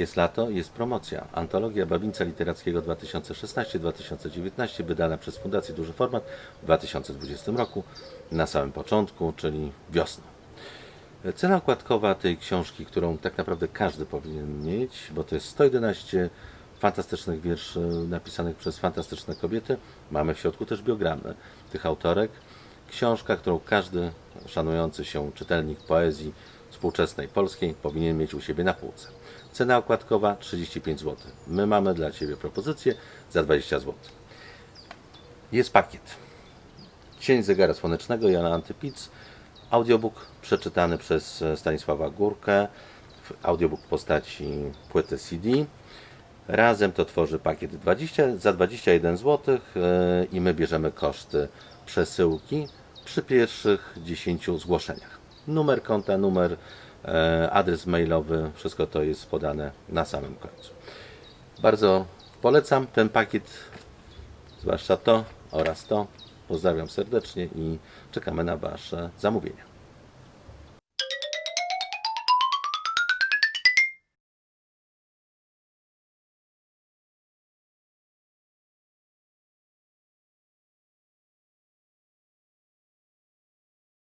Jest lato, jest promocja. Antologia Bawińca Literackiego 2016-2019 wydana przez Fundację Duży Format w 2020 roku na samym początku, czyli wiosną. Cena okładkowa tej książki, którą tak naprawdę każdy powinien mieć, bo to jest 111 fantastycznych wierszy napisanych przez fantastyczne kobiety. Mamy w środku też biogramy tych autorek. Książka, którą każdy szanujący się czytelnik poezji współczesnej polskiej powinien mieć u siebie na półce. Cena okładkowa 35 zł. My mamy dla Ciebie propozycję za 20 zł. Jest pakiet. Cień zegara słonecznego Jana Antypic. Audiobook przeczytany przez e, Stanisława Górkę. Audiobook w postaci płyty CD. Razem to tworzy pakiet 20, za 21 zł e, i my bierzemy koszty przesyłki przy pierwszych 10 zgłoszeniach. Numer konta, numer, e, adres mailowy, wszystko to jest podane na samym końcu. Bardzo polecam ten pakiet, zwłaszcza to oraz to. Pozdrawiam serdecznie i czekamy na Wasze zamówienia.